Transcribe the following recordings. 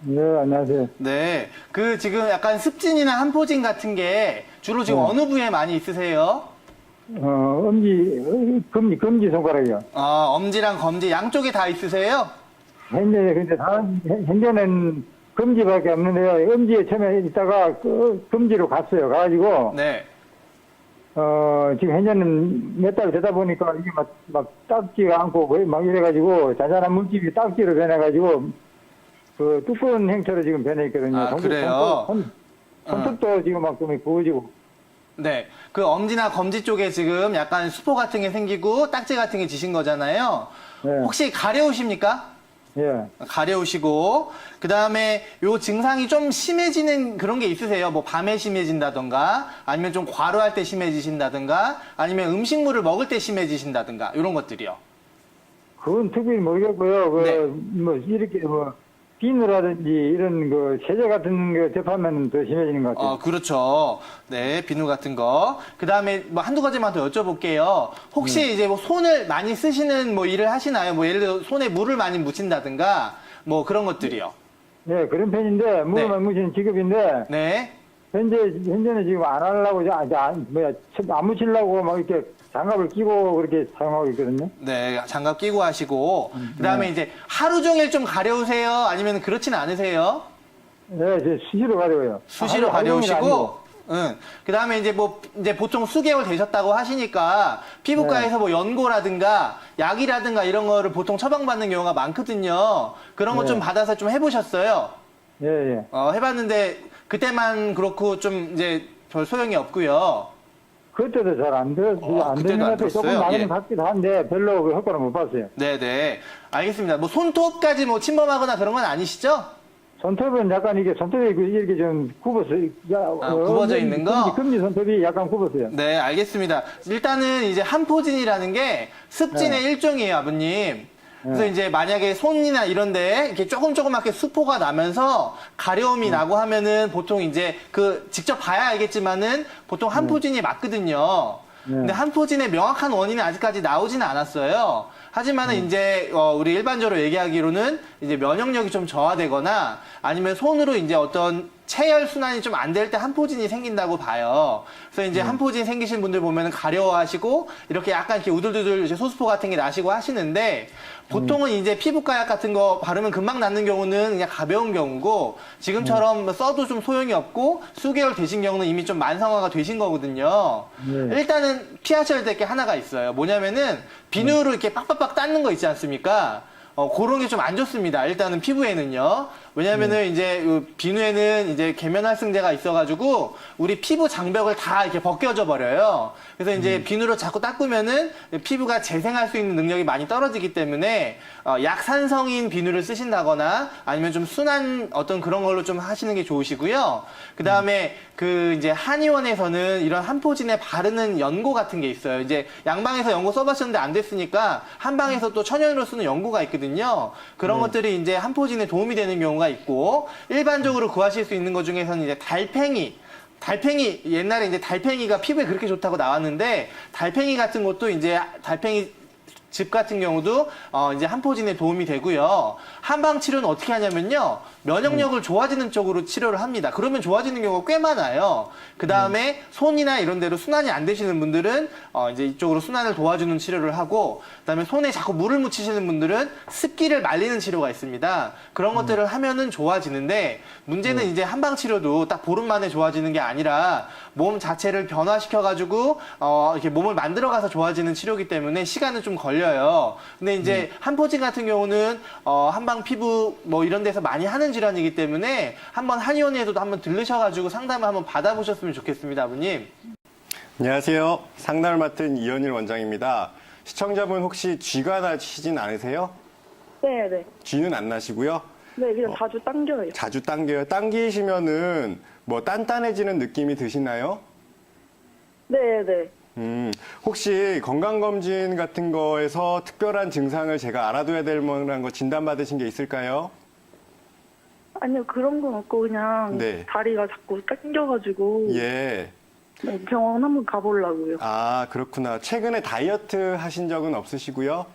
네, 안녕하세요. 네. 그 지금 약간 습진이나 한포진 같은 게 주로 지금 네. 어느 부위에 많이 있으세요? 어, 엄지, 어, 검지, 검지 손가락이요. 어, 엄지랑 검지 양쪽에 다 있으세요? 현재, 근데 다, 현재는 검지밖에 없는데요. 엄지에 처음에 있다가 그 검지로 갔어요. 가가지고, 네. 어, 지금 현재는 몇 달 되다 보니까 이게 막, 막 딱지가 않고 거의 막 이래가지고 잔잔한 물집이 딱지로 변해가지고 그 두꺼운 형태로 지금 변해있거든요. 아, 그래요? 손톱, 손- 손톱도 지금 막 좀 부어지고. 네. 그 엄지나 검지 쪽에 지금 약간 수포 같은 게 생기고 딱지 같은 게 지신 거잖아요. 네. 혹시 가려우십니까? 예. 가려우시고 그 다음에 요 증상이 좀 심해지는 그런 게 있으세요? 뭐 밤에 심해진다던가 아니면 좀 과로할 때 심해지신다던가 아니면 음식물을 먹을 때 심해지신다던가 이런 것들이요. 그건 특별히 모르겠고요. 그, 네. 뭐, 이렇게 뭐, 비누라든지 이런 그 세제 같은 거 접하면 더 심해지는 것 같아요. 어, 그렇죠. 네, 비누 같은 거. 그 다음에 뭐 한두 가지만 더 여쭤볼게요. 혹시 네. 이제 뭐 손을 많이 쓰시는 뭐 일을 하시나요? 뭐 예를 들어 손에 물을 많이 묻힌다든가 뭐 그런 것들이요. 네, 그런 편인데, 물만 묻히는 직업인데, 네. 현재, 현재는 지금 안 하려고, 이제 안, 안- 뭐야, 안 묻히려고 막 이렇게 장갑을 끼고 그렇게 사용하고 있거든요. 네, 장갑 끼고 하시고. 그 다음에 네. 이제 하루 종일 좀 가려우세요? 아니면 그렇지는 않으세요? 네, 이제 수시로 가려고요. 수시로 종일 가려우시고. 응. 그 다음에 이제 뭐, 이제 보통 수개월 되셨다고 하시니까 피부과에서 네. 뭐 연고라든가 약이라든가 이런 거를 보통 처방받는 경우가 많거든요. 그런 거 네. 좀 받아서 좀 해보셨어요? 예, 예. 어, 해봤는데 그때만 그렇고 좀 이제 별 소용이 없고요. 그때도 잘 안 들어, 어, 안 그때도 되는 것안 같아요. 조금 들었어요? 나는 예. 같기도 한데, 별로 그 효과를 못 봤어요. 네네. 알겠습니다. 뭐 손톱까지 뭐 침범하거나 그런 건 아니시죠? 손톱은 약간 이게 손톱이 그 이렇게 좀 굽어서 야, 아, 굽어져 있는 거? 금지, 금지 손톱이 약간 굽었어요. 네, 알겠습니다. 일단은 이제 한포진이라는 게 습진의 일종이에요, 아버님. 그래서 네. 이제 만약에 손이나 이런데 이렇게 조금 조그맣게 수포가 나면서 가려움이 나고 하면은 보통 이제 그 직접 봐야 알겠지만은 보통 한포진이 맞거든요. 네. 근데 한포진의 명확한 원인은 아직까지 나오지는 않았어요. 하지만 은 이제 어, 우리 일반적으로 얘기하기로는 이제 면역력이 좀 저하되거나 아니면 손으로 이제 어떤 체열 순환이 좀 안 될 때 한포진이 생긴다고 봐요. 그래서 이제 한포진 생기신 분들 보면은 가려워하시고 이렇게 약간 이렇게 우들두들 이제 소스포 같은 게 나시고 하시는데 보통은 이제 피부과 약 같은 거 바르면 금방 낫는 경우는 그냥 가벼운 경우고 지금처럼 뭐 써도 좀 소용이 없고 수개월 되신 경우는 이미 좀 만성화가 되신 거거든요. 네. 일단은 피하셔야 될 게 하나가 있어요. 뭐냐면은 비누로 이렇게 빡빡빡 닦는 거 있지 않습니까? 어, 그런 게 좀 안 좋습니다. 일단은 피부에는요. 왜냐면은 이제 그 비누에는 이제 계면활성제가 있어가지고 우리 피부 장벽을 다 이렇게 벗겨져 버려요. 그래서 이제 비누로 자꾸 닦으면은 피부가 재생할 수 있는 능력이 많이 떨어지기 때문에 어, 약산성인 비누를 쓰신다거나 아니면 좀 순한 어떤 그런 걸로 좀 하시는 게 좋으시고요. 그 다음에 그 이제 한의원에서는 이런 한포진에 바르는 연고 같은 게 있어요. 이제 양방에서 연고 써봤었는데 안 됐으니까 한방에서 또 천연으로 쓰는 연고가 있거든요. 그런 것들이 이제 한포진에 도움이 되는 경우가 있고 일반적으로 구하실 수 있는 것 중에서는 이제 달팽이. 달팽이 옛날에 이제 달팽이가 피부에 그렇게 좋다고 나왔는데 달팽이 같은 것도 이제 달팽이 즙 같은 경우도 어 이제 한포진에 도움이 되고요. 한방 치료는 어떻게 하냐면요. 면역력을 좋아지는 쪽으로 치료를 합니다. 그러면 좋아지는 경우가 꽤 많아요. 그 다음에 손이나 이런 데로 순환이 안 되시는 분들은 어 이제 이쪽으로 순환을 도와주는 치료를 하고 그 다음에 손에 자꾸 물을 묻히시는 분들은 습기를 말리는 치료가 있습니다. 그런 것들을 하면은 좋아지는데 문제는 이제 한방 치료도 딱 보름 만에 좋아지는 게 아니라 몸 자체를 변화시켜 가지고 어 이렇게 몸을 만들어 가서 좋아지는 치료이기 때문에 시간은 좀 걸려요. 근데 이제 한포진 같은 경우는 어 한방 피부 뭐 이런 데서 많이 하는 질환이기 때문에 한번 한의원에서도 한번 들르셔 가지고 상담을 한번 받아보셨으면 좋겠습니다, 아버님. 안녕하세요. 상담을 맡은 이현일 원장입니다. 시청자분 혹시 쥐가 나시진 않으세요? 네, 네. 쥐는 안 나시고요. 네, 그냥 자주 당겨요. 자주 당겨요. 당기시면은 뭐 단단해지는 느낌이 드시나요? 네, 네. 음, 혹시 건강검진 같은 거에서 특별한 증상을 제가 알아둬야 될 만한 거 진단받으신 게 있을까요? 아니요, 그런 건 없고 그냥 네. 다리가 자꾸 당겨가지고 예. 네, 병원 한번 가보려고요. 아, 그렇구나. 최근에 다이어트 하신 적은 없으시고요?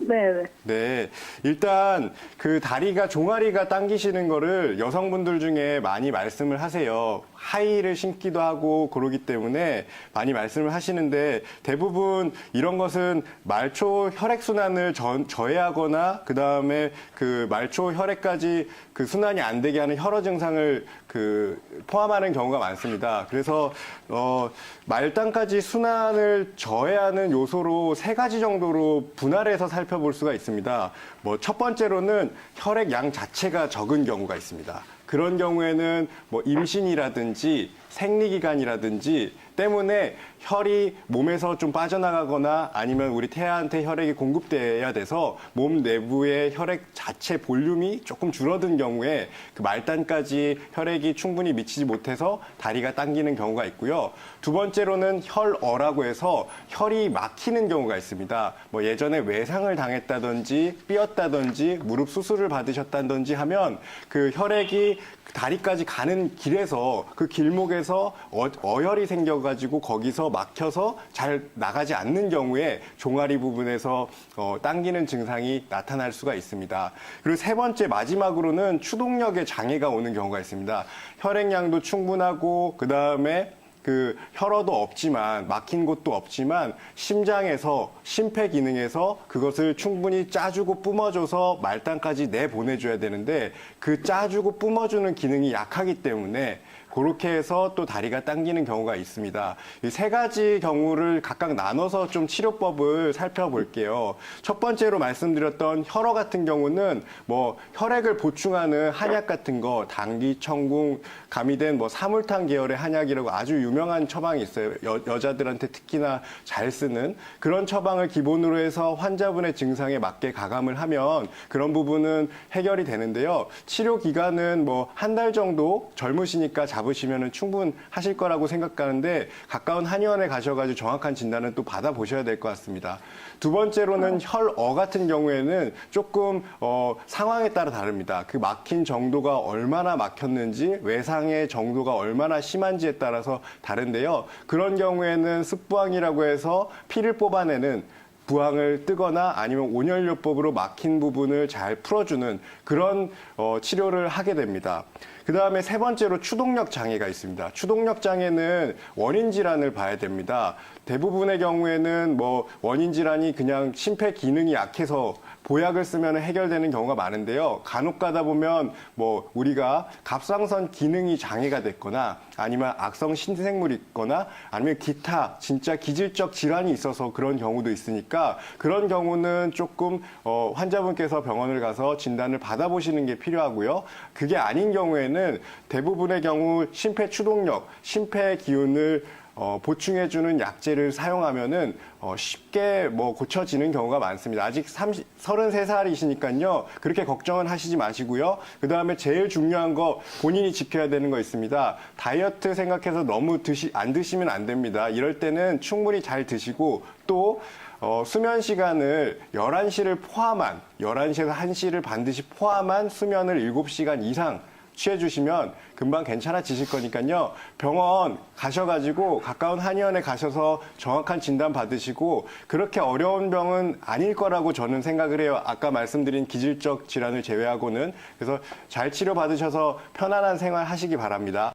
네. 네. 일단 그 다리가 종아리가 당기시는 거를 여성분들 중에 많이 말씀을 하세요. 하이를 신기도 하고 그러기 때문에 많이 말씀을 하시는데 대부분 이런 것은 말초 혈액 순환을 전- 저해하거나 그 다음에 그 말초 혈액까지 그 순환이 안 되게 하는 혈어 증상을 그 포함하는 경우가 많습니다. 그래서 어 말단까지 순환을 저해하는 요소로 세 가지 정도로 분할해서 살펴볼 수가 있습니다. 뭐 첫 번째로는 혈액 양 자체가 적은 경우가 있습니다. 그런 경우에는 뭐 임신이라든지 생리기간이라든지 때문에 혈이 몸에서 좀 빠져나가거나 아니면 우리 태아한테 혈액이 공급돼야 돼서 몸 내부의 혈액 자체 볼륨이 조금 줄어든 경우에 그 말단까지 혈액이 충분히 미치지 못해서 다리가 당기는 경우가 있고요. 두 번째로는 혈어라고 해서 혈이 막히는 경우가 있습니다. 뭐 예전에 외상을 당했다든지 삐었다든지 무릎 수술을 받으셨다든지 하면 그 혈액이 다리까지 가는 길에서 그 길목에서 어, 어혈이 생겨가 지고 거기서 막혀서 잘 나가지 않는 경우에 종아리 부분에서 어, 당기는 증상이 나타날 수가 있습니다. 그리고 세 번째 마지막으로는 추동력에 장애가 오는 경우가 있습니다. 혈액량도 충분하고 그 다음에 그 혈어도 없지만 막힌 곳도 없지만 심장에서 심폐 기능에서 그것을 충분히 짜주고 뿜어줘서 말단까지 내 보내줘야 되는데 그 짜주고 뿜어주는 기능이 약하기 때문에 그렇게 해서 또 다리가 당기는 경우가 있습니다. 이 세 가지 경우를 각각 나눠서 좀 치료법을 살펴볼게요. 첫 번째로 말씀드렸던 혈어 같은 경우는 뭐 혈액을 보충하는 한약 같은 거, 당기, 청궁, 가미된 뭐 사물탕 계열의 한약이라고 아주 유명한 처방이 있어요. 여, 여자들한테 특히나 잘 쓰는 그런 처방을 기본으로 해서 환자분의 증상에 맞게 가감을 하면 그런 부분은 해결이 되는데요. 치료 기간은 뭐 한 달 정도 젊으시니까 잡으시면 충분하실 거라고 생각하는데 가까운 한의원에 가셔가지고 정확한 진단을 또 받아보셔야 될 것 같습니다. 두 번째로는 혈어 같은 경우에는 조금 어, 상황에 따라 다릅니다. 그 막힌 정도가 얼마나 막혔는지 외상 의 정도가 얼마나 심한지에 따라서 다른데요. 그런 경우에는 습부항이라고 해서 피를 뽑아내는 부항을 뜨거나 아니면 온열요법으로 막힌 부분을 잘 풀어주는 그런 어, 치료를 하게 됩니다. 그 다음에 세 번째로 추동력 장애가 있습니다. 추동력 장애는 원인 질환을 봐야 됩니다. 대부분의 경우에는 뭐 원인 질환이 그냥 심폐 기능이 약해서 보약을 쓰면 해결되는 경우가 많은데요. 간혹 가다 보면 뭐 우리가 갑상선 기능이 장애가 됐거나 아니면 악성 신생물이 있거나 아니면 기타 진짜 기질적 질환이 있어서 그런 경우도 있으니까 그런 경우는 조금 어, 환자분께서 병원을 가서 진단을 받아보시는 게 필요하고요. 그게 아닌 경우에는 대부분의 경우 심폐 추동력, 심폐 기운을 어, 보충해주는 약제를 사용하면은 어, 쉽게 뭐 고쳐지는 경우가 많습니다. 아직 30, 33살이시니까요. 그렇게 걱정은 하시지 마시고요. 그 다음에 제일 중요한 거 본인이 지켜야 되는 거 있습니다. 다이어트 생각해서 너무 드시, 안 드시면 안 됩니다. 이럴 때는 충분히 잘 드시고 또 어, 수면 시간을 11시를 포함한, 11시에서 1시를 반드시 포함한 수면을 7시간 이상 취해 주시면 금방 괜찮아지실 거니까요. 병원 가셔가지고 가까운 한의원에 가셔서 정확한 진단 받으시고 그렇게 어려운 병은 아닐 거라고 저는 생각을 해요. 아까 말씀드린 기질적 질환을 제외하고는. 그래서 잘 치료 받으셔서 편안한 생활 하시기 바랍니다.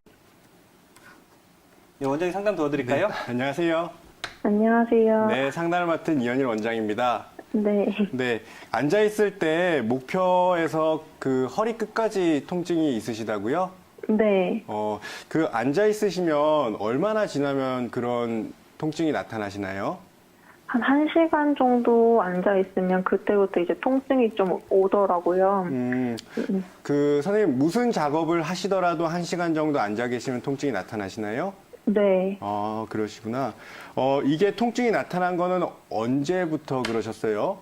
네, 원장님 상담 도와드릴까요? 안녕하세요. 안녕하세요. 네, 상담을 맡은 이현일 원장입니다. 네. 네, 앉아 있을 때 목표에서 그 허리 끝까지 통증이 있으시다고요? 네. 어, 그 앉아 있으시면 얼마나 지나면 그런 통증이 나타나시나요? 한 1시간 정도 앉아 있으면 그때부터 이제 통증이 좀 오더라고요. 음, 그 선생님 무슨 작업을 하시더라도 한 시간 정도 앉아 계시면 통증이 나타나시나요? 네. 아, 그러시구나. 어, 이게 통증이 나타난 거는 언제부터 그러셨어요?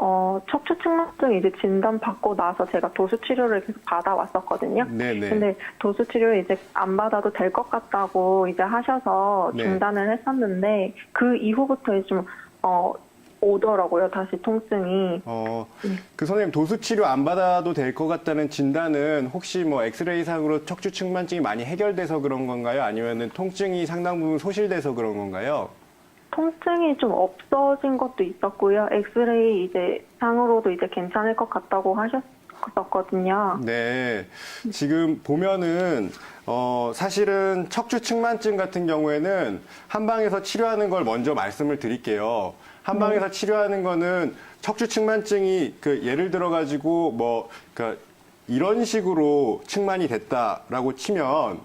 어, 척추측만증 이제 진단 받고 나서 제가 도수 치료를 계속 받아왔었거든요. 네네. 근데 도수 치료 이제 안 받아도 될 것 같다고 이제 하셔서 네. 중단을 했었는데 그 이후부터 이제 좀 어, 오더라고요. 다시 통증이. 어, 그 선생님 도수 치료 안 받아도 될 것 같다는 진단은 혹시 뭐 엑스레이상으로 척추 측만증이 많이 해결돼서 그런 건가요? 아니면은 통증이 상당 부분 소실돼서 그런 건가요? 통증이 좀 없어진 것도 있었고요. 엑스레이 이제 상으로도 이제 괜찮을 것 같다고 하셨었거든요. 네. 지금 보면은, 어, 사실은 척추 측만증 같은 경우에는 한방에서 치료하는 걸 먼저 말씀을 드릴게요. 한방에서 치료하는 거는 척추 측만증이 그 예를 들어 가지고 뭐, 그 이런 식으로 측만이 됐다라고 치면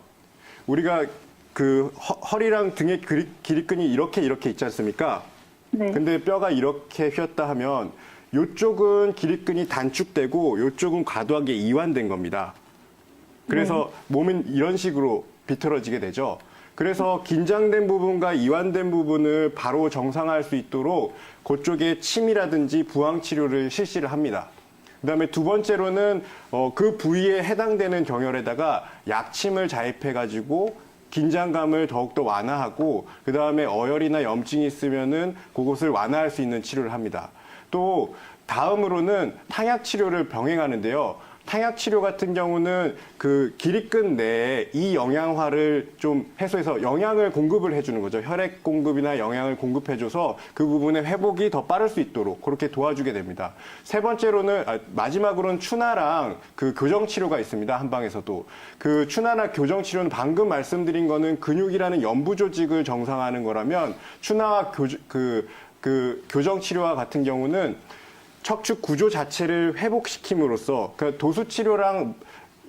우리가 그 허, 리랑 등의 길이, 길이끈이 이렇게 이렇게 있지 않습니까? 네. 근데 뼈가 이렇게 휘었다 하면 요쪽은 길이끈이 단축되고 요쪽은 과도하게 이완된 겁니다. 그래서 몸은 이런 식으로 비틀어지게 되죠. 그래서 긴장된 부분과 이완된 부분을 바로 정상화할 수 있도록 그쪽에 침이라든지 부항 치료를 실시를 합니다. 그다음에 두 번째로는 어, 그 부위에 해당되는 경혈에다가 약침을 자입해 가지고 긴장감을 더욱더 완화하고 그다음에 어혈이나 염증이 있으면은 그것을 완화할 수 있는 치료를 합니다. 또 다음으로는 탕약 치료를 병행하는데요. 탕약 치료 같은 경우는 그 길이끈 내에 이 영양화를 좀 해소해서 영양을 공급을 해주는 거죠. 혈액 공급이나 영양을 공급해줘서 그 부분의 회복이 더 빠를 수 있도록 그렇게 도와주게 됩니다. 세 번째로는 아, 마지막으로는 추나랑 그 교정 치료가 있습니다. 한방에서도 그 추나나 교정 치료는 방금 말씀드린 거는 근육이라는 연부 조직을 정상화하는 거라면 추나와 교, 그, 그 교정 치료와 같은 경우는 척추 구조 자체를 회복시킴으로써 그 도수 치료랑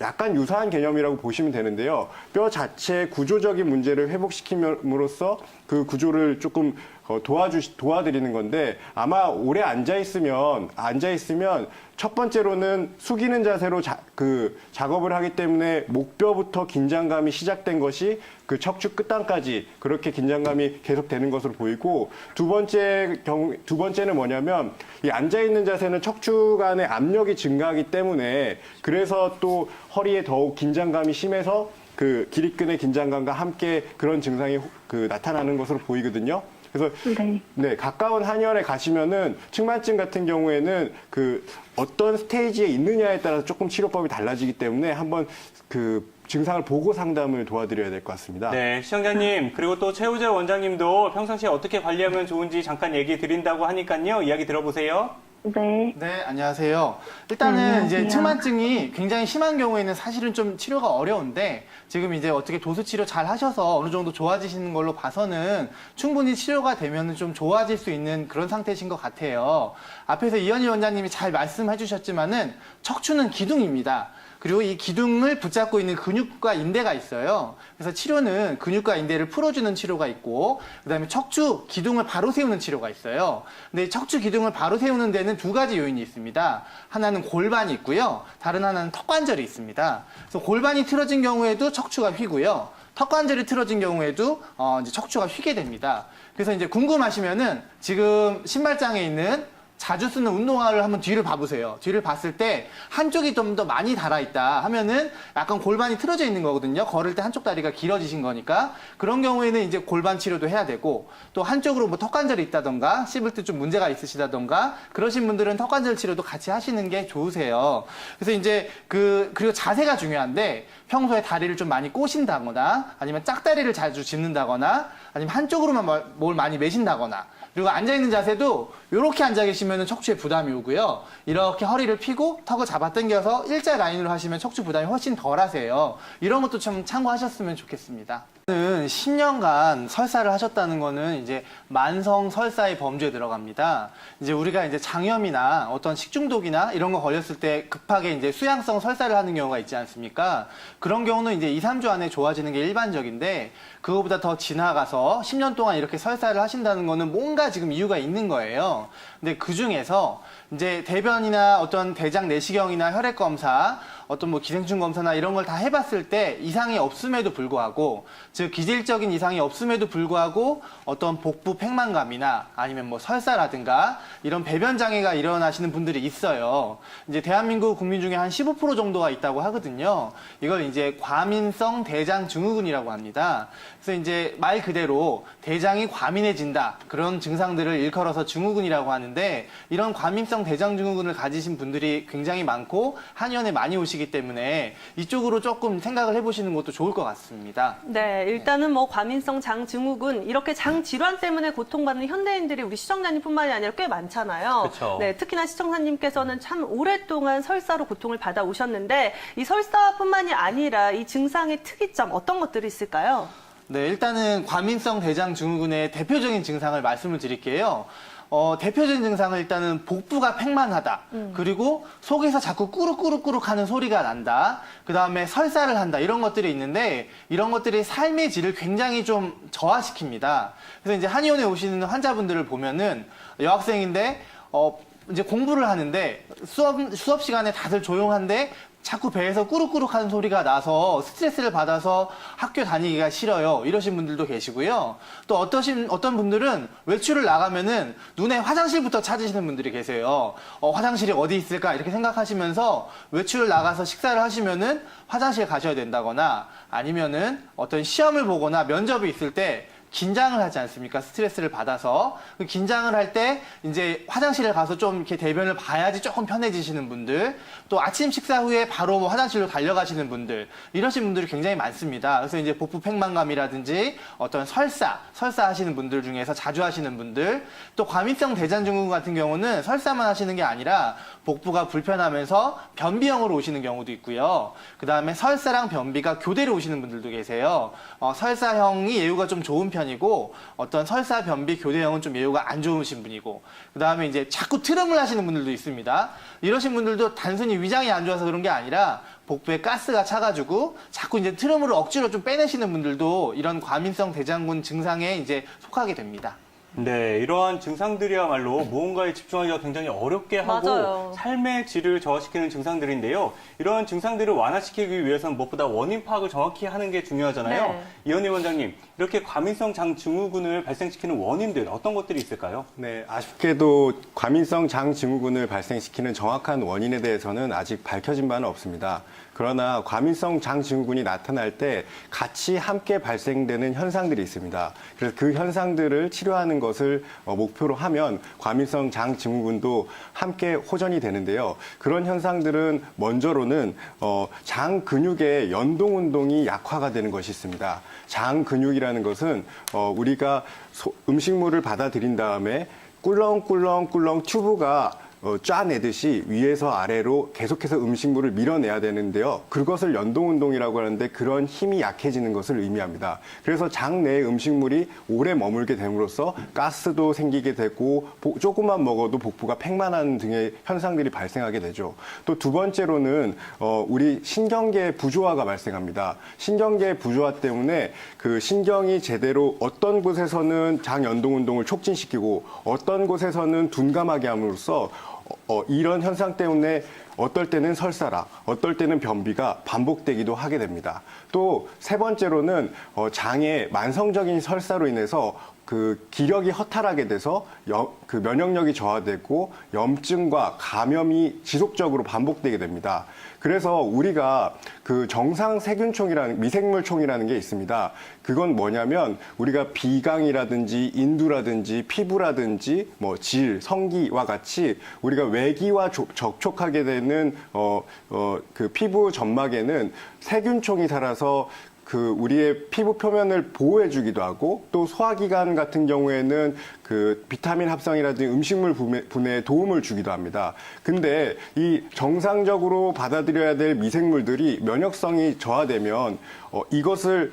약간 유사한 개념이라고 보시면 되는데요. 뼈 자체 구조적인 문제를 회복시킴으로써 그 구조를 조금 어, 도와주 도와드리는 건데 아마 오래 앉아 있으면 앉아 있으면 첫 번째로는 숙이는 자세로 자, 그 작업을 하기 때문에 목뼈부터 긴장감이 시작된 것이 그 척추 끝단까지 그렇게 긴장감이 계속되는 것으로 보이고 두 번째 경, 두 번째는 뭐냐면 이 앉아 있는 자세는 척추 간의 압력이 증가하기 때문에 그래서 또 허리에 더욱 긴장감이 심해서 그 길이끈의 긴장감과 함께 그런 증상이 그 나타나는 것으로 보이거든요. 그래서 네. 네, 가까운 한의원에 가시면은 측만증 같은 경우에는 그 어떤 스테이지에 있느냐에 따라서 조금 치료법이 달라지기 때문에 한번 그 증상을 보고 상담을 도와드려야 될 것 같습니다. 네, 시청자님 그리고 또 최우재 원장님도 평상시에 어떻게 관리하면 좋은지 잠깐 얘기 드린다고 하니까요. 이야기 들어보세요. 네. 네, 안녕하세요. 일단은 네, 이제 안녕하세요. 측만증이 굉장히 심한 경우에는 사실은 좀 치료가 어려운데 지금 이제 어떻게 도수 치료 잘 하셔서 어느 정도 좋아지시는 걸로 봐서는 충분히 치료가 되면 좀 좋아질 수 있는 그런 상태이신 것 같아요. 앞에서 이현희 원장님이 잘 말씀해 주셨지만은 척추는 기둥입니다. 그리고 이 기둥을 붙잡고 있는 근육과 인대가 있어요. 그래서 치료는 근육과 인대를 풀어주는 치료가 있고, 그 다음에 척추 기둥을 바로 세우는 치료가 있어요. 근데 이 척추 기둥을 바로 세우는 데는 두 가지 요인이 있습니다. 하나는 골반이 있고요. 다른 하나는 턱관절이 있습니다. 그래서 골반이 틀어진 경우에도 척추가 휘고요. 턱관절이 틀어진 경우에도 어, 이제 척추가 휘게 됩니다. 그래서 이제 궁금하시면은 지금 신발장에 있는 자주 쓰는 운동화를 한번 뒤를 봐보세요. 뒤를 봤을 때 한쪽이 좀 더 많이 달아있다 하면은 약간 골반이 틀어져 있는 거거든요. 걸을 때 한쪽 다리가 길어지신 거니까. 그런 경우에는 이제 골반 치료도 해야 되고 또 한쪽으로 뭐 턱관절이 있다던가 씹을 때 좀 문제가 있으시다던가 그러신 분들은 턱관절 치료도 같이 하시는 게 좋으세요. 그래서 이제 그, 그리고 자세가 중요한데 평소에 다리를 좀 많이 꼬신다거나 아니면 짝다리를 자주 짚는다거나 아니면 한쪽으로만 뭘- 뭘 많이 매신다거나 그리고 앉아있는 자세도 이렇게 앉아 계시면 척추에 부담이 오고요. 이렇게 허리를 펴고 턱을 잡아 당겨서 일자 라인으로 하시면 척추 부담이 훨씬 덜 하세요. 이런 것도 좀 참고하셨으면 좋겠습니다. 는 10년간 설사를 하셨다는 거는 이제 만성 설사의 범주에 들어갑니다. 이제 우리가 이제 장염이나 어떤 식중독이나 이런 거 걸렸을 때 급하게 이제 수양성 설사를 하는 경우가 있지 않습니까? 그런 경우는 이제 2, 3주 안에 좋아지는 게 일반적인데 그거보다 더 지나가서 10년 동안 이렇게 설사를 하신다는 거는 뭔가 지금 이유가 있는 거예요. 근데 그 중에서 이제 대변이나 어떤 대장 내시경이나 혈액 검사, 어떤 뭐 기생충 검사나 이런 걸 다 해봤을 때 이상이 없음에도 불구하고 즉 기질적인 이상이 없음에도 불구하고 어떤 복부 팽만감이나 아니면 뭐 설사라든가 이런 배변 장애가 일어나시는 분들이 있어요. 이제 대한민국 국민 중에 한 15% 정도가 있다고 하거든요. 이걸 이제 과민성 대장 증후군이라고 합니다. 그래서 이제 말 그대로 대장이 과민해진다 그런 증상들을 일컬어서 증후군이라고 하는데 이런 과민성 대장 증후군을 가지신 분들이 굉장히 많고 한의원에 많이 오시 좋 으시기 때문에 이쪽으로 조금 생각을 해보시는 것도 좋을 것 같습니다. 네, 일단은 뭐 과민성 장 증후군 이렇게 장 질환 때문에 고통받는 현대인들이 우리 시청자님뿐만이 아니라 꽤 많잖아요. 그쵸. 네, 특히나 시청자님께서는 참 오랫동안 설사로 고통을 받아 오셨는데 이 설사뿐만이 아니라 이 증상의 특이점 어떤 것들이 있을까요? 네, 일단은 과민성 대장 증후군의 대표적인 증상을 말씀을 드릴게요. 어, 대표적인 증상은 일단은 복부가 팽만하다. 그리고 속에서 자꾸 꾸룩꾸룩꾸룩 하는 소리가 난다. 그 다음에 설사를 한다. 이런 것들이 있는데 이런 것들이 삶의 질을 굉장히 좀 저하시킵니다. 그래서 이제 한의원에 오시는 환자분들을 보면은 여학생인데 어, 이제 공부를 하는데 수업, 수업 시간에 다들 조용한데 자꾸 배에서 꾸룩꾸룩 하는 소리가 나서 스트레스를 받아서 학교 다니기가 싫어요. 이러신 분들도 계시고요. 또 어떠신, 어떤 분들은 외출을 나가면은 눈에 화장실부터 찾으시는 분들이 계세요. 어, 화장실이 어디 있을까? 이렇게 생각하시면서 외출을 나가서 식사를 하시면은 화장실 가셔야 된다거나 아니면은 어떤 시험을 보거나 면접이 있을 때 긴장을 하지 않습니까? 스트레스를 받아서 그 긴장을 할 때 이제 화장실에 가서 좀 이렇게 대변을 봐야지 조금 편해지시는 분들 또 아침 식사 후에 바로 뭐 화장실로 달려가시는 분들 이러신 분들이 굉장히 많습니다. 그래서 이제 복부 팽만감이라든지 어떤 설사 설사 하시는 분들 중에서 자주 하시는 분들 또 과민성 대장증후군 같은 경우는 설사만 하시는 게 아니라 복부가 불편하면서 변비형으로 오시는 경우도 있고요. 그 다음에 설사랑 변비가 교대로 오시는 분들도 계세요. 어, 설사형이 예후가 좀 좋은 편 이고 어떤 설사 변비 교대형은 좀 예후가 안 좋으신 분이고 그 다음에 이제 자꾸 트름을 하시는 분들도 있습니다. 이러신 분들도 단순히 위장이 안 좋아서 그런 게 아니라 복부에 가스가 차가지고 자꾸 이제 트름을 억지로 좀 빼내시는 분들도 이런 과민성 대장군 증상에 이제 속하게 됩니다. 네, 이러한 증상들이야말로 무언가에 집중하기가 굉장히 어렵게 하고 맞아요. 삶의 질을 저하시키는 증상들인데요. 이러한 증상들을 완화시키기 위해서는 무엇보다 원인 파악을 정확히 하는 게 중요하잖아요. 네. 이현희 원장님, 이렇게 과민성 장 증후군을 발생시키는 원인들 어떤 것들이 있을까요? 네, 아쉽게도 과민성 장 증후군을 발생시키는 정확한 원인에 대해서는 아직 밝혀진 바는 없습니다. 그러나 과민성 장 증후군이 나타날 때 같이 함께 발생되는 현상들이 있습니다. 그래서 그 현상들을 치료하는 것을 어, 목표로 하면 과민성 장 증후군도 함께 호전이 되는데요. 그런 현상들은 먼저로는 어, 장 근육의 연동 운동이 약화가 되는 것이 있습니다. 장 근육이라는 것은 어, 우리가 소- 음식물을 받아들인 다음에 꿀렁꿀렁꿀렁 튜브가 어, 짜내듯이 위에서 아래로 계속해서 음식물을 밀어내야 되는데요. 그것을 연동운동이라고 하는데 그런 힘이 약해지는 것을 의미합니다. 그래서 장 내에 음식물이 오래 머물게 됨으로써 가스도 생기게 되고 보- 조금만 먹어도 복부가 팽만한 등의 현상들이 발생하게 되죠. 또 두 번째로는 어, 우리 신경계 부조화가 발생합니다. 신경계 부조화 때문에 그 신경이 제대로 어떤 곳에서는 장 연동 운동을 촉진시키고 어떤 곳에서는 둔감하게 함으로써 어, 어, 이런 현상 때문에 어떨 때는 설사라, 어떨 때는 변비가 반복되기도 하게 됩니다. 또 세 번째로는 어, 장에 만성적인 설사로 인해서 그 기력이 허탈하게 돼서 여- 그 면역력이 저하되고 염증과 감염이 지속적으로 반복되게 됩니다. 그래서 우리가 그 정상 세균총이라는 미생물총이라는 게 있습니다. 그건 뭐냐면 우리가 비강이라든지 인두라든지 피부라든지 뭐 질, 성기와 같이 우리가 외기와 조- 접촉하게 되는 어, 어, 그 피부 점막에는 세균총이 살아서 그 우리의 피부 표면을 보호해 주기도 하고 또 소화기관 같은 경우에는 그 비타민 합성이라든지 음식물 분해- 분해에 도움을 주기도 합니다. 근데 이 정상적으로 받아들여야 될 미생물들이 면역성이 저하되면 어, 이것을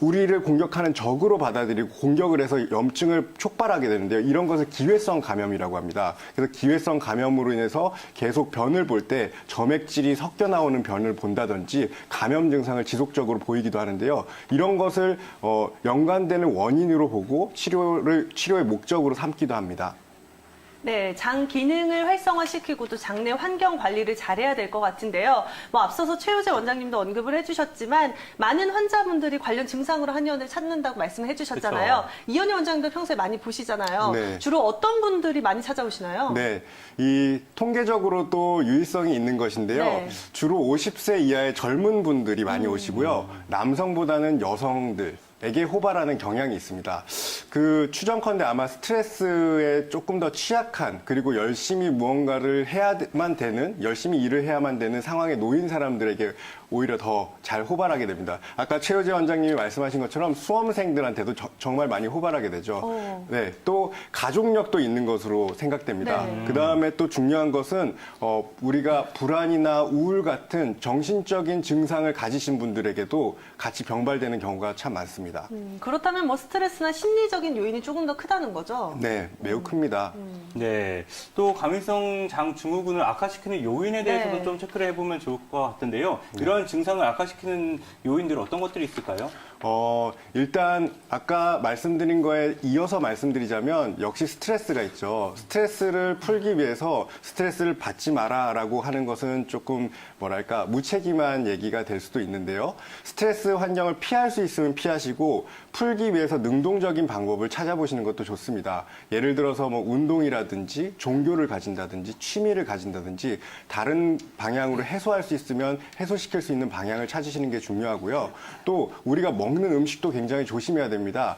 우리를 공격하는 적으로 받아들이고 공격을 해서 염증을 촉발하게 되는데요. 이런 것을 기회성 감염이라고 합니다. 그래서 기회성 감염으로 인해서 계속 변을 볼 때 점액질이 섞여 나오는 변을 본다든지 감염 증상을 지속적으로 보이기도 하는데요. 이런 것을 어, 연관되는 원인으로 보고 치료를 치료의 목적으로 삼기도 합니다. 네, 장 기능을 활성화시키고 또 장내 환경 관리를 잘해야 될 것 같은데요. 뭐 앞서서 최우재 원장님도 언급을 해주셨지만 많은 환자분들이 관련 증상으로 한의원을 찾는다고 말씀을 해주셨잖아요. 이현희 원장님도 평소에 많이 보시잖아요. 네. 주로 어떤 분들이 많이 찾아오시나요? 네, 이 통계적으로도 유의성이 있는 것인데요. 네. 주로 50세 이하의 젊은 분들이 많이 오시고요. 남성보다는 여성들. 에게 호발하는 경향이 있습니다. 그 추정컨대 아마 스트레스에 조금 더 취약한 그리고 열심히 무언가를 해야만 되는 열심히 일을 해야만 되는 상황에 놓인 사람들에게 오히려 더 잘 호발하게 됩니다. 아까 최효재 원장님이 말씀하신 것처럼 수험생들한테도 저- 정말 많이 호발하게 되죠. 어. 네, 또 가족력도 있는 것으로 생각됩니다. 네. 그 다음에 또 중요한 것은 어, 우리가 불안이나 우울 같은 정신적인 증상을 가지신 분들에게도 같이 병발되는 경우가 참 많습니다. 음, 그렇다면 뭐 스트레스나 심리적인 요인이 조금 더 크다는 거죠? 네, 매우 큽니다. 네. 또 과민성 장 증후군을 악화시키는 요인에 대해서도 네. 좀 체크를 해보면 좋을 것 같은데요. 이런 증상을 악화시키는 요인들 어떤 것들이 있을까요? 어, 일단 아까 말씀드린 거에 이어서 말씀드리자면 역시 스트레스가 있죠. 스트레스를 풀기 위해서 스트레스를 받지 마라라고 하는 것은 조금 뭐랄까 무책임한 얘기가 될 수도 있는데요. 스트레스 환경을 피할 수 있으면 피하시고 풀기 위해서 능동적인 방법을 찾아보시는 것도 좋습니다. 예를 들어서 뭐 운동이라든지 종교를 가진다든지 취미를 가진다든지 다른 방향으로 해소할 수 있으면 해소시킬 수 있는 방향을 찾으시는 게 중요하고요. 또 우리가 먹는 음식도 굉장히 조심해야 됩니다.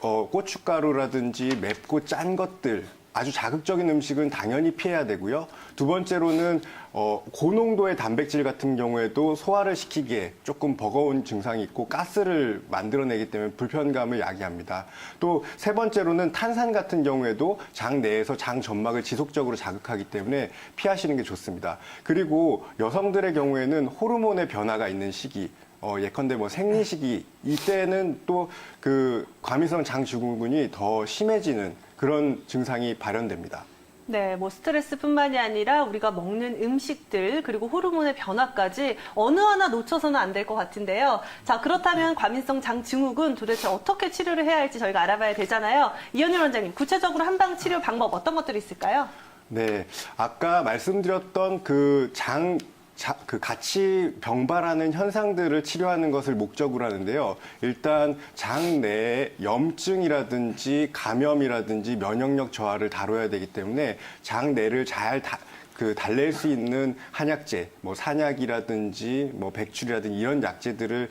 어, 고춧가루라든지 맵고 짠 것들 아주 자극적인 음식은 당연히 피해야 되고요. 두 번째로는 어, 고농도의 단백질 같은 경우에도 소화를 시키기에 조금 버거운 증상이 있고 가스를 만들어내기 때문에 불편감을 야기합니다. 또 세 번째로는 탄산 같은 경우에도 장 내에서 장 점막을 지속적으로 자극하기 때문에 피하시는 게 좋습니다. 그리고 여성들의 경우에는 호르몬의 변화가 있는 시기, 어, 예컨대 뭐 생리 시기 이때는 또 그 과민성 장증후군이 더 심해지는 그런 증상이 발현됩니다. 네, 뭐 스트레스뿐만이 아니라 우리가 먹는 음식들 그리고 호르몬의 변화까지 어느 하나 놓쳐서는 안 될 것 같은데요. 자, 그렇다면 과민성 장 증후군 도대체 어떻게 치료를 해야 할지 저희가 알아봐야 되잖아요. 이현일 원장님, 구체적으로 한방 치료 방법 어떤 것들이 있을까요? 네, 아까 말씀드렸던 그 장, 자, 그 같이 병발하는 현상들을 치료하는 것을 목적으로 하는데요. 일단 장 내에 염증이라든지 감염이라든지 면역력 저하를 다뤄야 되기 때문에 장 내를 잘 다, 그 달랠 수 있는 한약재, 뭐 산약이라든지 뭐 백출이라든지 이런 약재들을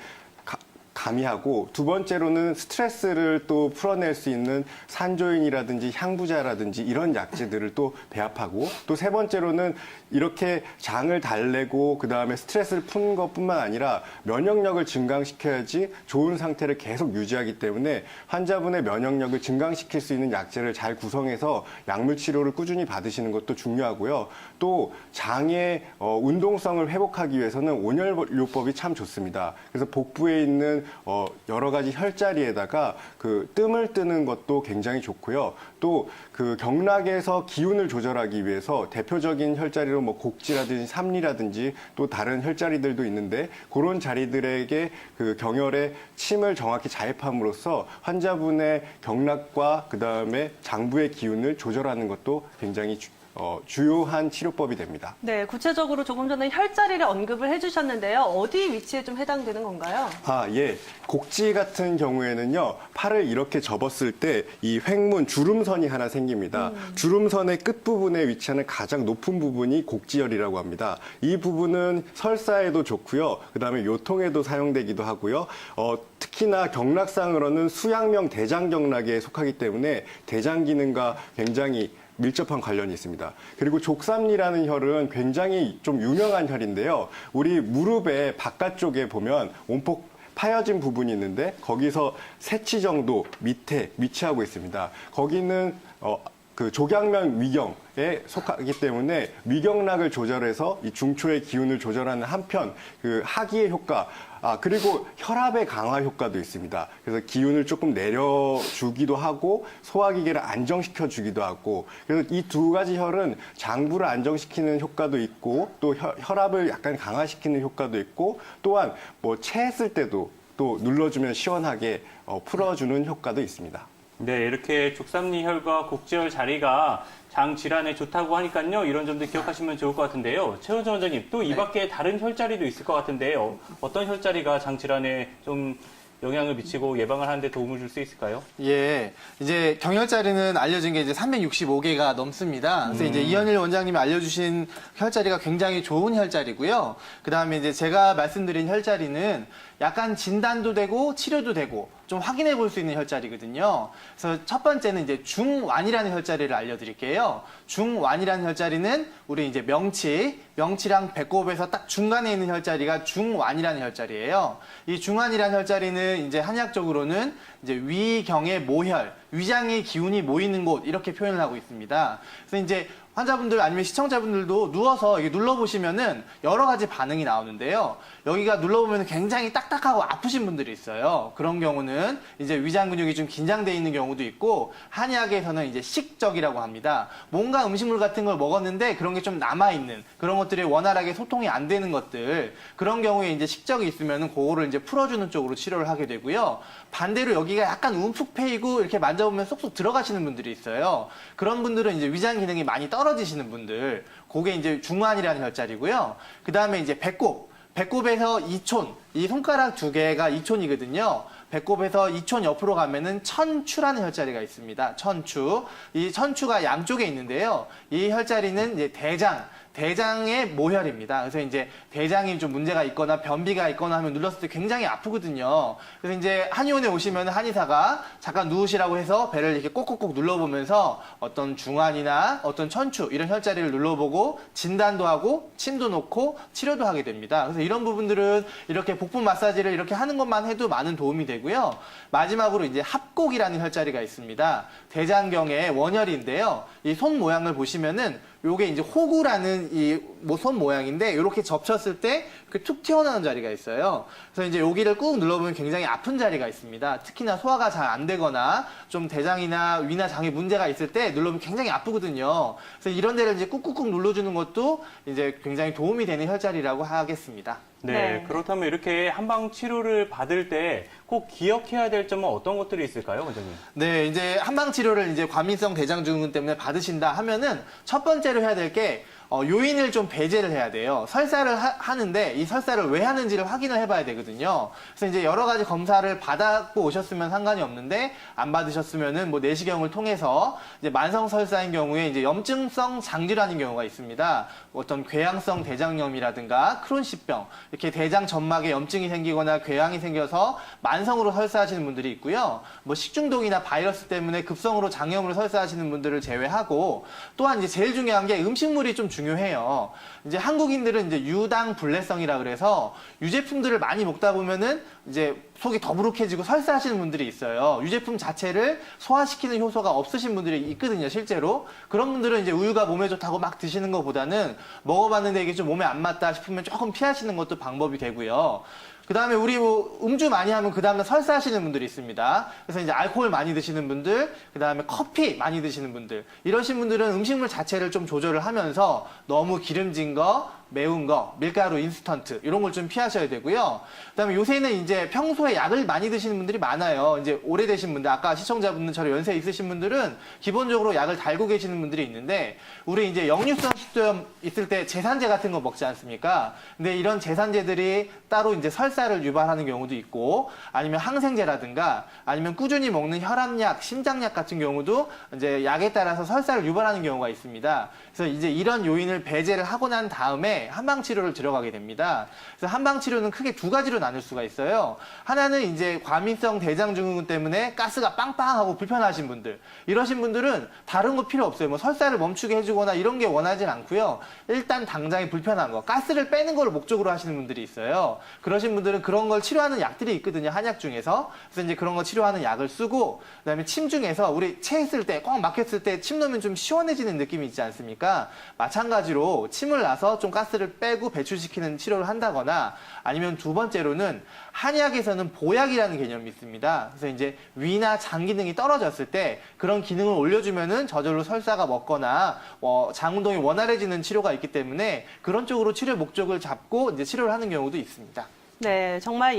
가- 가미하고 두 번째로는 스트레스를 또 풀어낼 수 있는 산조인이라든지 향부자라든지 이런 약재들을 또 배합하고 또 세 번째로는 이렇게 장을 달래고 그 다음에 스트레스를 푸는 것뿐만 아니라 면역력을 증강시켜야지 좋은 상태를 계속 유지하기 때문에 환자분의 면역력을 증강시킬 수 있는 약재를 잘 구성해서 약물 치료를 꾸준히 받으시는 것도 중요하고요. 또 장의 어, 운동성을 회복하기 위해서는 온열요법이 참 좋습니다. 그래서 복부에 있는 어, 여러 가지 혈자리에다가 그 뜸을 뜨는 것도 굉장히 좋고요. 또 그 경락에서 기운을 조절하기 위해서 대표적인 혈자리로 뭐 곡지라든지 삼리라든지 또 다른 혈자리들도 있는데 그런 자리들에게 그 경혈에 침을 정확히 자입함으로써 환자분의 경락과 그 다음에 장부의 기운을 조절하는 것도 굉장히 주, 어, 주요한 치료법이 됩니다. 네, 구체적으로 조금 전에 혈자리를 언급을 해주셨는데요. 어디 위치에 좀 해당되는 건가요? 아, 예. 곡지 같은 경우에는요, 팔을 이렇게 접었을 때 이 횡문 주름선이 하나 생깁니다. 주름선의 끝부분에 위치하는 가장 높은 부분이 곡지혈이라고 합니다. 이 부분은 설사에도 좋고요. 그 다음에 요통에도 사용되기도 하고요. 어, 특히나 경락상으로는 수양명 대장 경락에 속하기 때문에 대장 기능과 굉장히 밀접한 관련이 있습니다. 그리고 족삼리라는 혈은 굉장히 좀 유명한 혈인데요. 우리 무릎의 바깥쪽에 보면 온폭 파여진 부분이 있는데 거기서 세치 정도 밑에 위치하고 있습니다. 거기는 어, 그 조경면 위경에 속하기 때문에 위경락을 조절해서 이 중초의 기운을 조절하는 한편 그 하기의 효과 아 그리고 혈압의 강화 효과도 있습니다. 그래서 기운을 조금 내려주기도 하고 소화기계를 안정시켜 주기도 하고 그래서 이 두 가지 혈은 장부를 안정시키는 효과도 있고 또 혈, 혈압을 약간 강화시키는 효과도 있고 또한 뭐 체했을 때도 또 눌러주면 시원하게 어, 풀어주는 효과도 있습니다. 네, 이렇게 족삼리 혈과 곡지혈 자리가 장 질환에 좋다고 하니까요. 이런 점들 기억하시면 좋을 것 같은데요. 최원정 원장님, 또 이 밖에 다른 혈자리도 있을 것 같은데요. 어떤 혈자리가 장 질환에 좀 영향을 미치고 예방을 하는데 도움을 줄 수 있을까요? 예, 이제 경혈자리는 알려진 게 이제 365개가 넘습니다. 그래서 이제 이현일 원장님이 알려주신 혈자리가 굉장히 좋은 혈자리고요. 그 다음에 이제 제가 말씀드린 혈자리는 약간 진단도 되고 치료도 되고 좀 확인해 볼 수 있는 혈자리거든요. 그래서 첫 번째는 이제 중완이라는 혈자리를 알려드릴게요. 중완이라는 혈자리는 우리 이제 명치, 명치랑 배꼽에서 딱 중간에 있는 혈자리가 중완이라는 혈자리예요. 이 중완이라는 혈자리는 이제 한의학적으로는 이제 위경의 모혈, 위장의 기운이 모이는 곳 이렇게 표현을 하고 있습니다. 그래서 이제 환자분들 아니면 시청자분들도 누워서 이게 눌러보시면은 여러 가지 반응이 나오는데요. 여기가 눌러보면 굉장히 딱딱하고 아프신 분들이 있어요. 그런 경우는 이제 위장 근육이 좀 긴장돼 있는 경우도 있고 한의학에서는 이제 식적이라고 합니다. 뭔가 음식물 같은 걸 먹었는데 그런 게 좀 남아 있는 그런 것들이 원활하게 소통이 안 되는 것들 그런 경우에 이제 식적이 있으면은 그거를 이제 풀어주는 쪽으로 치료를 하게 되고요. 반대로 여기가 약간 움푹 패이고 이렇게 만져보면 쏙쏙 들어가시는 분들이 있어요. 그런 분들은 이제 위장 기능이 많이 떨어 지시는 분들, 그게 이제 중환이라는 혈자리고요. 그 다음에 이제 배꼽, 배꼽에서 이촌, 이 손가락 두 개가 이촌이거든요. 배꼽에서 이촌 옆으로 가면은 천추라는 혈자리가 있습니다. 천추. 이 천추가 양쪽에 있는데요. 이 혈자리는 이제 대장, 대장의 모혈입니다. 그래서 이제 대장이 좀 문제가 있거나 변비가 있거나 하면 눌렀을 때 굉장히 아프거든요. 그래서 이제 한의원에 오시면 한의사가 잠깐 누우시라고 해서 배를 이렇게 꼭꼭꼭 눌러보면서 어떤 중환이나 어떤 천추 이런 혈자리를 눌러보고 진단도 하고 침도 놓고 치료도 하게 됩니다. 그래서 이런 부분들은 이렇게 복부 마사지를 이렇게 하는 것만 해도 많은 도움이 되고요. 마지막으로 이제 합곡이라는 혈자리가 있습니다. 대장경의 원혈인데요. 이 손 모양을 보시면은 요게 이제 호구라는 이손 모양인데 이렇게 접쳤을 때 이렇게 툭 튀어나오는 자리가 있어요. 그래서 이제 여기를 꾹 눌러보면 굉장히 아픈 자리가 있습니다. 특히나 소화가 잘 안 되거나 좀 대장이나 위나 장에 문제가 있을 때 눌러보면 굉장히 아프거든요. 그래서 이런 데를 이제 꾹꾹꾹 눌러주는 것도 이제 굉장히 도움이 되는 혈자리라고 하겠습니다. 네, 네. 그렇다면 이렇게 한방 치료를 받을 때 꼭 기억해야 될 점은 어떤 것들이 있을까요, 원장님? 네, 이제 한방 치료를 이제 과민성 대장증후군 때문에 받으신다 하면은 첫 번째로 해야 될게 어, 요인을 좀 배제를 해야 돼요. 설사를 하, 는데이 설사를 왜 하는지를 확인을 해봐야 되거든요. 그래서 이제 여러 가지 검사를 받았고 오셨으면 상관이 없는데 안 받으셨으면은 뭐 내시경을 통해서 이제 만성 설사인 경우에 이제 염증성 장질환인 경우가 있습니다. 어떤 궤양성 대장염이라든가 크론시병 이렇게 대장 점막에 염증이 생기거나 궤양이 생겨서 만성으로 설사하시는 분들이 있고요. 뭐 식중독이나 바이러스 때문에 급성으로 장염으로 설사하시는 분들을 제외하고 또한 이제 제일 중요한 게 음식물이 좀 중요해요. 이제 한국인들은 이제 유당 불내성이라 그래서 유제품들을 많이 먹다 보면은 이제 속이 더부룩해지고 설사하시는 분들이 있어요. 유제품 자체를 소화시키는 효소가 없으신 분들이 있거든요, 실제로. 그런 분들은 이제 우유가 몸에 좋다고 막 드시는 것보다는 먹어봤는데 이게 좀 몸에 안 맞다 싶으면 조금 피하시는 것도 방법이 되고요. 그 다음에 우리 뭐 음주 많이 하면 그 다음날 설사하시는 분들이 있습니다. 그래서 이제 알코올 많이 드시는 분들, 그 다음에 커피 많이 드시는 분들, 이러신 분들은 음식물 자체를 좀 조절을 하면서 너무 기름진 거, 매운 거, 밀가루, 인스턴트 이런 걸 좀 피하셔야 되고요. 그다음에 요새는 이제 평소에 약을 많이 드시는 분들이 많아요. 이제 오래되신 분들, 아까 시청자분들처럼 연세 있으신 분들은 기본적으로 약을 달고 계시는 분들이 있는데 우리 이제 역류성 식도염 있을 때 제산제 같은 거 먹지 않습니까? 근데 이런 제산제들이 따로 이제 설사를 유발하는 경우도 있고 아니면 항생제라든가 아니면 꾸준히 먹는 혈압약, 심장약 같은 경우도 이제 약에 따라서 설사를 유발하는 경우가 있습니다. 그래서 이제 이런 요인을 배제를 하고 난 다음에 한방 치료를 들어가게 됩니다. 그래서 한방 치료는 크게 두 가지로 나눌 수가 있어요. 하나는 이제 과민성 대장 증후군 때문에 가스가 빵빵하고 불편하신 분들. 이러신 분들은 다른 거 필요 없어요. 뭐 설사를 멈추게 해주거나 이런 게 원하진 않고요. 일단 당장에 불편한 거, 가스를 빼는 걸 목적으로 하시는 분들이 있어요. 그러신 분들은 그런 걸 치료하는 약들이 있거든요. 한약 중에서. 그래서 이제 그런 거 치료하는 약을 쓰고, 그다음에 침 중에서 우리 체했을 때, 꽉 막혔을 때침 넣으면 좀 시원해지는 느낌이 있지 않습니까? 마찬가지로 침을 놔서 좀 가스를 빼고 배출시키는 치료를 한다거나 아니면 두 번째로는 한의학에서는 보약이라는 개념이 있습니다. 그래서 이제 위나 장 기능이 떨어졌을 때 그런 기능을 올려주면은 저절로 설사가 먹거나 어, 장 운동이 원활해지는 치료가 있기 때문에 그런 쪽으로 치료 목적을 잡고 이제 치료를 하는 경우도 있습니다. 네, 정말